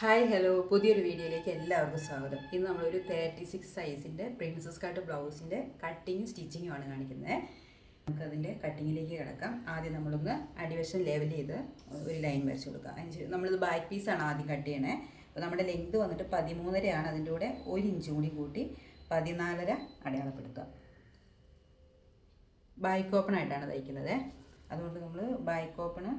Hi hello. പുതിയൊരു വീഡിയോയിലേക്ക് എല്ലാവർക്കും സ്വാഗതം. ഇന്ന് നമ്മളൊരു തേർട്ടി സിക്സ് സൈസിന്റെ പ്രിൻസസ് കട്ട് ബ്ലൗസിന്റെ കട്ടിങ് സ്റ്റിച്ചിങ്ങും ആണ് കാണിക്കുന്നത്. നമുക്കതിന്റെ കട്ടിങ്ങിലേക്ക് കിടക്കാം. ആദ്യം നമ്മളൊന്ന് അടിവശം ലെവൽ ചെയ്ത് ഒരു ലൈൻ വരച്ച് കൊടുക്കുക അതിന് നമ്മളിത് ബാക്ക് പീസാണ് ആദ്യം കട്ട് ചെയ്യണേ. അപ്പോൾ നമ്മുടെ ലെങ്ത് വന്നിട്ട് പതിമൂന്നരയാണ്. അതിന്റെ കൂടെ ഒരു ഇഞ്ച് കൂടി കൂട്ടി പതിനാലര അടയാളപ്പെടുത്തുക. ബാക്ക് ഓപ്പൺ ആയിട്ടാണ് തയ്ക്കുന്നത്. അതുകൊണ്ട് നമ്മൾ ബാക്ക് ഓപ്പണ്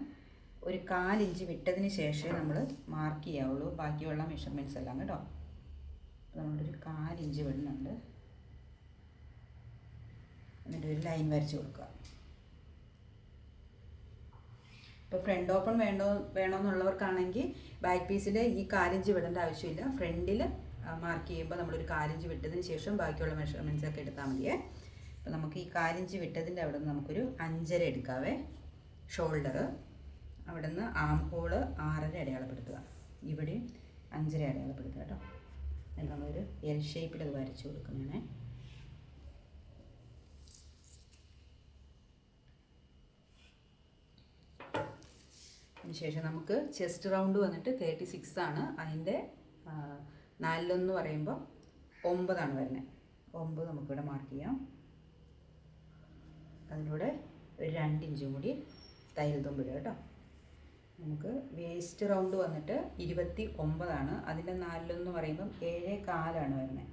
ഒരു കാലിഞ്ച് വിട്ടതിന് ശേഷമേ നമ്മൾ മാർക്ക് ചെയ്യാവുള്ളൂ. ബാക്കിയുള്ള മെഷർമെന്റ്സ് എല്ലാം കേട്ടോ. നമ്മളൊരു കാലിഞ്ച് വിടുന്നുണ്ട് എന്നിട്ട് ഒരു ലൈൻ വരച്ച് കൊടുക്കുക. ഇപ്പോൾ ഫ്രണ്ട് ഓപ്പൺ വേണ്ടോ വേണമെന്നുള്ളവർക്കാണെങ്കിൽ ബാക്ക് പീസിൽ ഈ കാലിഞ്ച് വിടേണ്ട ആവശ്യമില്ല. ഫ്രണ്ടിൽ മാർക്ക് ചെയ്യുമ്പോൾ നമ്മളൊരു കാലിഞ്ച് വിട്ടതിന് ശേഷം ബാക്കിയുള്ള മെഷർമെന്റ്സ് ഒക്കെ എടുത്താൽ മതിയേ. അപ്പോൾ നമുക്ക് ഈ കാലിഞ്ച് വിട്ടതിന്റെ അവിടെ നിന്ന് നമുക്കൊരു അഞ്ചര എടുക്കാവേ. ഷോൾഡർ അവിടെ നിന്ന് ആം ഹോൾ ആറര അടയാളപ്പെടുത്തുക. ഇവിടെ അഞ്ചര അടയാളപ്പെടുത്തുക കേട്ടോ. എന്നിട്ട് നമ്മളൊരു എൽ ഷേപ്പിൽ അത് വരച്ചു കൊടുക്കുന്നതാണേ. അതിനുശേഷം നമുക്ക് ചെസ്റ്റ് റൗണ്ട് വന്നിട്ട് തേർട്ടി സിക്സ് ആണ്. അതിന്റെ നാലിലൊന്ന് പറയുമ്പോൾ ഒമ്പതാണ് വരുന്നത് ഒമ്പത് നമുക്കിവിടെ മാർക്ക് ചെയ്യാം. അതിലൂടെ ഒരു രണ്ട് ഇഞ്ചും കൂടി തയ്യൽ തുമ്പിടുക കേട്ടോ. നമുക്ക് വേസ്റ്റ് റൗണ്ട് വന്നിട്ട് ഇരുപത്തി ഒമ്പതാണ് അതിന്റെ നാലിലൊന്ന് പറയുമ്പം ഏഴേ കാലാണ് വരുന്നത്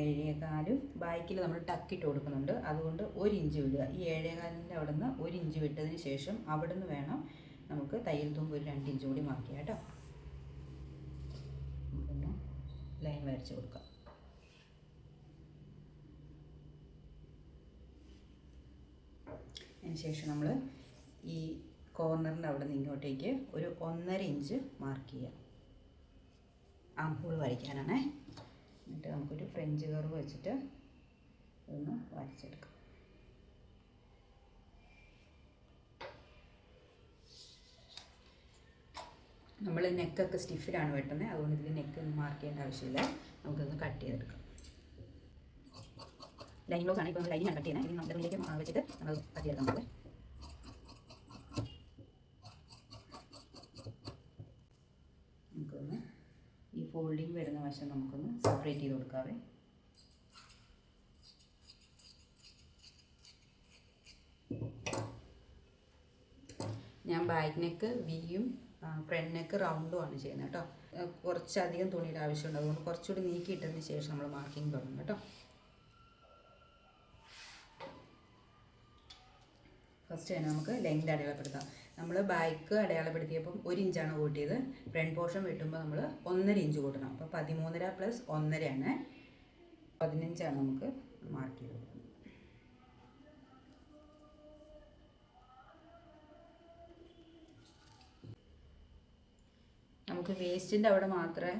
ഏഴേ കാലും ബാക്കിൽ നമ്മൾ ടക്കിട്ട് കൊടുക്കുന്നുണ്ട്. അതുകൊണ്ട് ഒരു ഇഞ്ച് വിടുക. ഈ ഏഴേ കാലിന്റെ അവിടെ നിന്ന് ഒരു ഇഞ്ച് വിട്ടതിന് ശേഷം അവിടെ നിന്ന് വേണം നമുക്ക് തയ്യൽ തുമ്പ് ഒരു രണ്ട് ഇഞ്ച് കൂടി ചെയ്യാം കേട്ടോ. ലൈൻ വരച്ച് കൊടുക്കാം. അതിന് ശേഷം നമ്മൾ കോർണറിന്റെ അവിടെ നിന്ന് ഇങ്ങോട്ടേക്ക് ഒരു ഒന്നര ഇഞ്ച് മാർക്ക് ചെയ്യാം. ആംപൂൾ വരയ്ക്കാനാണേ. എന്നിട്ട് നമുക്കൊരു ഫ്രഞ്ച് കർവ് വെച്ചിട്ട് ഒന്ന് വരച്ചെടുക്കാം. നമ്മൾ നെക്കൊക്കെ സ്റ്റിഫിലാണ് വെട്ടുന്നത് അതുകൊണ്ട് ഇതിൽ നെക്ക് മാർക്ക് ചെയ്യേണ്ട ആവശ്യമില്ല. നമുക്കൊന്ന് കട്ട് ചെയ്തെടുക്കാം. ലൈൻ ബ്ലൗസ് ആണ് ഇപ്പോൾ ലൈനാണ് കട്ട് ചെയ്യുന്നത് ഇനി നമ്മുടെ വെച്ചിട്ട് നമ്മൾ കട്ട് ചെയ്തെടുക്കാം. പോകുന്നത് നമുക്കൊന്ന് ഈ ഫോൾഡിങ് വരുന്ന വശം നമുക്കൊന്ന് സെപ്പറേറ്റ് ചെയ്ത് കൊടുക്കാവേ. ഞാൻ ബാക്ക് നെക്ക് വിയും ഫ്രണ്ട് നെക്ക് റൗണ്ടും ആണ് ചെയ്യുന്നത് കേട്ടോ. കുറച്ചധികം തുണിയുടെ ആവശ്യമുണ്ട്. അതുകൊണ്ട് കുറച്ചുകൂടി നീക്കിയിട്ടതിന് ശേഷം നമ്മൾ മാർക്കിംഗ് തുടങ്ങും കേട്ടോ. ഫസ്റ്റ് തന്നെ നമുക്ക് ലെങ്ത് അടയാളപ്പെടുത്താം. നമ്മൾ ബാക്ക് അടയാളപ്പെടുത്തിയപ്പം ഒരു ഇഞ്ചാണ് കൂട്ടിയത്. ഫ്രണ്ട് പോർഷൻ വെട്ടുമ്പോൾ നമ്മൾ ഒന്നര ഇഞ്ച് കൂട്ടണം. അപ്പോൾ പതിമൂന്നര പ്ലസ് ഒന്നരയാണ്. പതിനഞ്ചാണ് നമുക്ക് മാർക്ക് ചെയ്ത് നമുക്ക് വേസ്റ്റിന്റെ അവിടെ മാത്രമേ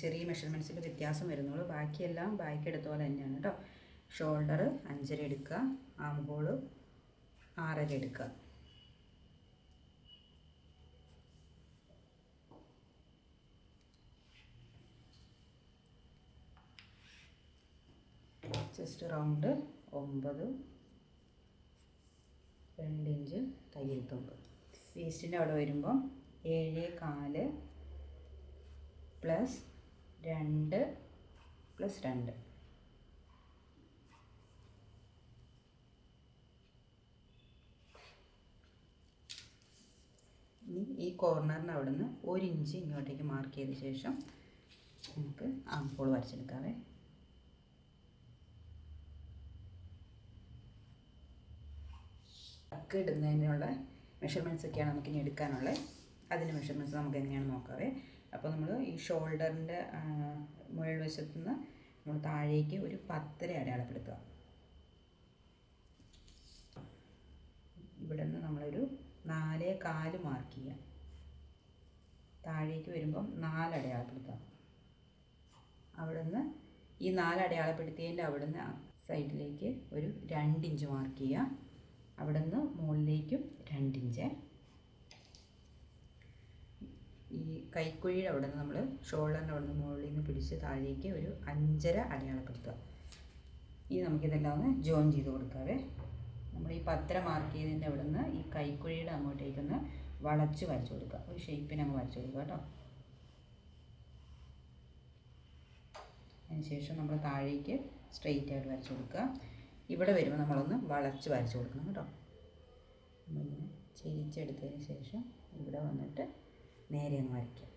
ചെറിയ മെഷർമെന്റ്സിൽ വ്യത്യാസം വരുന്നുള്ളൂ. ബാക്കിയെല്ലാം ബാക്ക് എടുത്ത പോലെ തന്നെയാണ് കേട്ടോ ഷോൾഡർ അഞ്ചര എടുക്കുക ആം ആറര എടുക്കുക. ചെസ്റ്റ് റൗണ്ട് ഒമ്പത് രണ്ട് ഇഞ്ച് തയ്യൽ തുമ്പ് വേസ്റ്റിന്റെ അവിടെ വരുമ്പം ഏഴ് കാൽ പ്ലസ് രണ്ട് പ്ലസ് രണ്ട്. ഇനി ഈ കോർണറിന്റെ അവിടെ നിന്ന് ഒരു ഇഞ്ച് ഇങ്ങോട്ടേക്ക് മാർക്ക് ചെയ്ത ശേഷം നമുക്ക് ആംപോൾ വരച്ചെടുക്കാവേ. ടക്ക് ഇടുന്നതിനുള്ള മെഷർമെന്റ്സ് ഒക്കെയാണ് നമുക്ക് ഇനി എടുക്കാനുള്ളത്. അതിന്റെ മെഷർമെന്റ്സ് നമുക്ക് എങ്ങനെയാണ് നോക്കാവേ അപ്പോൾ നമ്മൾ ഈ ഷോൾഡറിന്റെ മുകളിൽ വശത്തു നിന്ന് നമ്മൾ താഴേക്ക് ഒരു പത്തര അടയാളപ്പെടുത്തുക. ഇവിടെ നിന്ന് നമ്മളൊരു നാലേ കാൽ മാർക്ക് ചെയ്യുക. താഴേക്ക് വരുമ്പം നാല് അടയാളപ്പെടുത്തുക. അവിടെ നിന്ന് ഈ നാല് അടയാളപ്പെടുത്തിയതിന്റെ അവിടെ നിന്ന് സൈഡിലേക്ക് ഒരു രണ്ട് ഇഞ്ച് മാർക്ക് ചെയ്യുക. അവിടെ നിന്ന് മുകളിലേക്കും രണ്ടിഞ്ച്. ഈ കൈക്കുഴിയുടെ അവിടെ നിന്ന് നമ്മൾ ഷോൾഡറിന്റെ അവിടെ നിന്ന് മുകളിൽ നിന്ന് പിടിച്ച് താഴേക്ക് ഒരു അഞ്ചര അടയാളപ്പെടുത്തുക. ഇനി നമുക്കിതെല്ലാം ഒന്ന് ജോയിൻ ചെയ്ത് കൊടുക്കാവേ. നമ്മൾ ഈ പത്ര മാർക്ക് ചെയ്തതിന്റെ അവിടെ നിന്ന് ഈ കൈക്കുഴിയുടെ അങ്ങോട്ടേക്കൊന്ന് വളച്ച് വരച്ചു കൊടുക്കുക. ഒരു ഷേപ്പിന് അങ്ങ് വരച്ചു കൊടുക്കുക കേട്ടോ. അതിനുശേഷം നമ്മൾ താഴേക്ക് സ്ട്രെയിറ്റ് ആയിട്ട് വരച്ചു കൊടുക്കുക. ഇവിടെ വരുമ്പോൾ നമ്മളൊന്ന് വളച്ച് വരച്ച് കൊടുക്കണം കേട്ടോ. നമ്മളിങ്ങനെ ചെരിച്ചെടുത്തതിന് ശേഷം ഇവിടെ വന്നിട്ട് നേരെ ഒന്ന് വരയ്ക്കാം.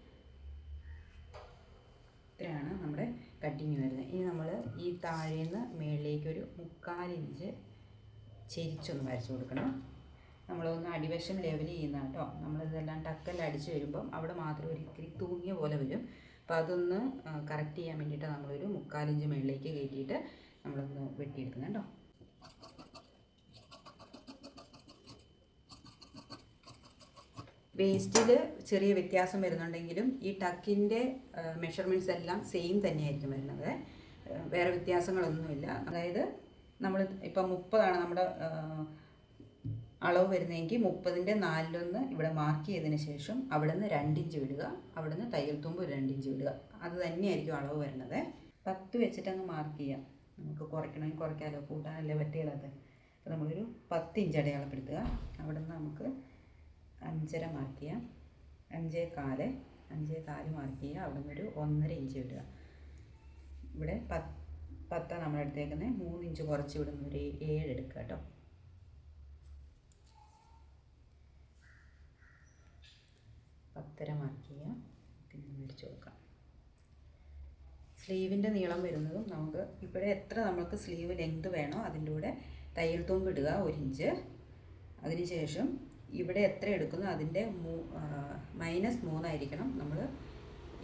ഇത്രയാണ് നമ്മുടെ കട്ടിങ് വരുന്നത്. ഇനി നമ്മൾ ഈ താഴേന്ന് മുകളിലേക്ക് ഒരു മുക്കാൽ ഇഞ്ച് ചെരിച്ചൊന്ന് വരച്ച് കൊടുക്കണം. നമ്മളൊന്ന് അടിവശം ലെവൽ ചെയ്യുന്ന കേട്ടോ. നമ്മളിതെല്ലാം ടക്കൽ അടിച്ച് വരുമ്പം അവിടെ മാത്രം ഒരു ഇത്തിരി തൂങ്ങിയ പോലെ വരും. അപ്പോൾ അതൊന്ന് കറക്റ്റ് ചെയ്യാൻ വേണ്ടിയിട്ട് നമ്മളൊരു മുക്കാലിഞ്ച് മുകളിലേക്ക് കയറ്റിയിട്ട് നമ്മളൊന്ന് വെട്ടിയെടുക്കണം കേട്ടോ. വേസ്റ്റിൽ ചെറിയ വ്യത്യാസം വരുന്നുണ്ടെങ്കിലും ഈ ടക്കിന്റെ മെഷർമെന്റ്സ് എല്ലാം സെയിം തന്നെയായിരിക്കും വരുന്നത്. വേറെ വ്യത്യാസങ്ങളൊന്നുമില്ല. അതായത് നമ്മൾ ഇപ്പം മുപ്പതാണ് നമ്മുടെ അളവ് വരുന്നതെങ്കിൽ മുപ്പതിന്റെ നാലിലൊന്ന് ഇവിടെ മാർക്ക് ചെയ്തതിന് ശേഷം അവിടെ നിന്ന് രണ്ടിഞ്ച് വിടുക. അവിടെ നിന്ന് തയ്യൽ തുമ്പ് രണ്ടിഞ്ച് വിടുക. അത് തന്നെയായിരിക്കും അളവ് വരുന്നത്. പത്ത് വെച്ചിട്ട് അങ്ങ് മാർക്ക് ചെയ്യാം. നമുക്ക് കുറയ്ക്കണമെങ്കിൽ കുറയ്ക്കാമല്ലോ കൂട്ടാനല്ലേ പറ്റുകയുള്ളത് അപ്പോൾ നമ്മളൊരു പത്ത് ഇഞ്ച് അടയാളപ്പെടുത്തുക. അവിടെ നിന്ന് നമുക്ക് അഞ്ചര മാർക്ക് ചെയ്യാം. അഞ്ചേ കാൽ അഞ്ചേ കാൽ മാർക്ക് ചെയ്യുക. അവിടെ നിന്നൊരു ഒന്നര ഇഞ്ച് വിടുക. ഇവിടെ പത്ത് പത്താണ് നമ്മളെടുത്തേക്കുന്നത് മൂന്ന് ഇഞ്ച് കുറച്ച് വിടുന്ന ഒരു ഏഴ് എടുക്കുക കേട്ടോ. പത്തര മാർക്ക് ചെയ്യുക പിന്നെ മേടിച്ച് കൊടുക്കാം. സ്ലീവിന്റെ നീളം വരുന്നതും നമുക്ക് ഇവിടെ എത്ര നമുക്ക് സ്ലീവ് ലെങ്ത് വേണോ അതിന്റെ കൂടെ തയ്യൽ തുമ്പ് ഇടുക ഒരു ഇഞ്ച് അതിനുശേഷം ഇവിടെ എത്ര എടുക്കുന്നു അതിന്റെ മൈനസ് മൂന്നായിരിക്കണം നമ്മൾ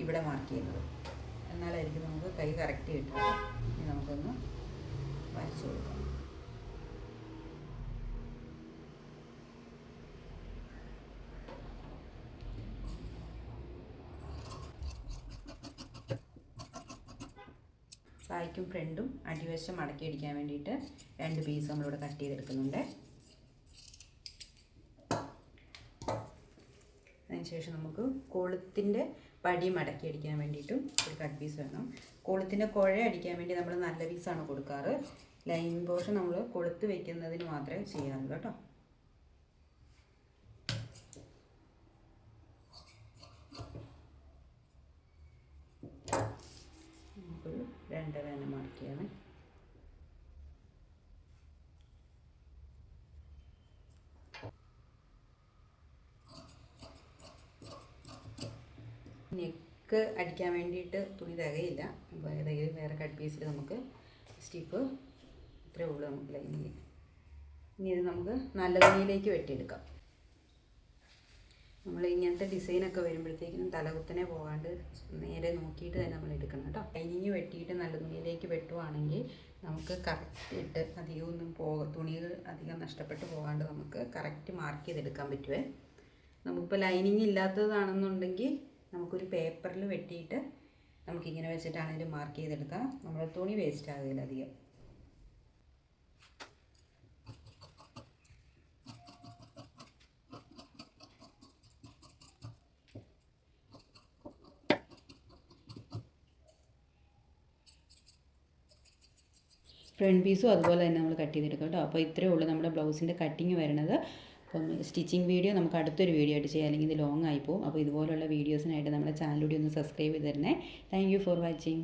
ഇവിടെ മാർക്ക് ചെയ്യുന്നത്. എന്നാലായിരിക്കും നമുക്ക് കൈ കറക്റ്റ് കിട്ടുക ഇനി നമുക്കൊന്ന് വരച്ചു കൊടുക്കാം. ബാക്കും ഫ്രണ്ടും അടിവശം അടക്കി അടിക്കാൻ വേണ്ടിയിട്ട് രണ്ട് പീസ് നമ്മളിവിടെ കട്ട് ചെയ്തെടുക്കുന്നുണ്ട്. അതിനുശേഷം നമുക്ക് കൊളുത്തിന്റെ പടി മടക്കി അടിക്കാൻ വേണ്ടിയിട്ടും ഒരു കട്ട് പീസ് വേണം. കൊളുത്തിന്റെ കുഴ അടിക്കാൻ വേണ്ടി നമ്മൾ നല്ല പീസാണ് കൊടുക്കാറ്. ലൈൻ പോർഷൻ നമ്മൾ കൊളുത്ത് വെക്കുന്നതിന് മാത്രമേ ചെയ്യാറുള്ളൂ കേട്ടോ. രണ്ട് രണ്ടര തന്നെ നെക്ക് അടിക്കാൻ വേണ്ടിയിട്ട് തുണി തികയില്ല. അപ്പോൾ ഏതെങ്കിലും വേറെ കട്ട് പീസിൽ നമുക്ക് സ്റ്റിപ്പ് ഇത്രേ ഉള്ളൂ നമുക്ക് ലൈനിങ് ഇനി ഇത് നമുക്ക് നല്ല തുണിയിലേക്ക് വെട്ടിയെടുക്കാം. നമ്മൾ ഇങ്ങനത്തെ ഡിസൈനൊക്കെ വരുമ്പോഴത്തേക്കിനും തലകുത്തനെ പോകാണ്ട് നേരെ നോക്കിയിട്ട് തന്നെ നമ്മൾ എടുക്കണം കേട്ടോ. ലൈനിങ് വെട്ടിയിട്ട് നല്ല തുണിയിലേക്ക് വെട്ടുവാണെങ്കിൽ നമുക്ക് കറക്റ്റ് ഇട്ട് അധികം ഒന്നും പോക തുണികൾ അധികം നഷ്ടപ്പെട്ട് പോകാണ്ട് നമുക്ക് കറക്റ്റ് മാർക്ക് ചെയ്തെടുക്കാൻ പറ്റുമേ നമുക്കിപ്പോൾ ലൈനിങ് ഇല്ലാത്തതാണെന്നുണ്ടെങ്കിൽ നമുക്കൊരു പേപ്പറിൽ വെട്ടിയിട്ട് നമുക്കിങ്ങനെ വെച്ചിട്ടാണെങ്കിലും മാർക്ക് ചെയ്തെടുക്കാം നമ്മുടെ തുണി വേസ്റ്റ് ആകില്ല അധികം. ഫ്രണ്ട് പീസും അതുപോലെ തന്നെ നമ്മൾ കട്ട് ചെയ്തെടുക്കാം കേട്ടോ. അപ്പോൾ ഇത്രയേ ഉള്ളൂ നമ്മുടെ ബ്ലൗസിന്റെ കട്ടിങ് വരുന്നത് അപ്പം സ്റ്റിച്ചിങ് വീഡിയോ നമുക്ക് അടുത്തൊരു വീഡിയോ ആയിട്ട് ചെയ്യാം. അല്ലെങ്കിൽ ഇത് ലോങ് ആയിപ്പോവും അപ്പോൾ ഇതുപോലുള്ള വീഡിയോസിനായിട്ട് നമ്മുടെ ചാനലിലൂടെ ഒന്ന് സബ്സ്ക്രൈബ് ചെയ്ത് തരണേ. Thank you for watching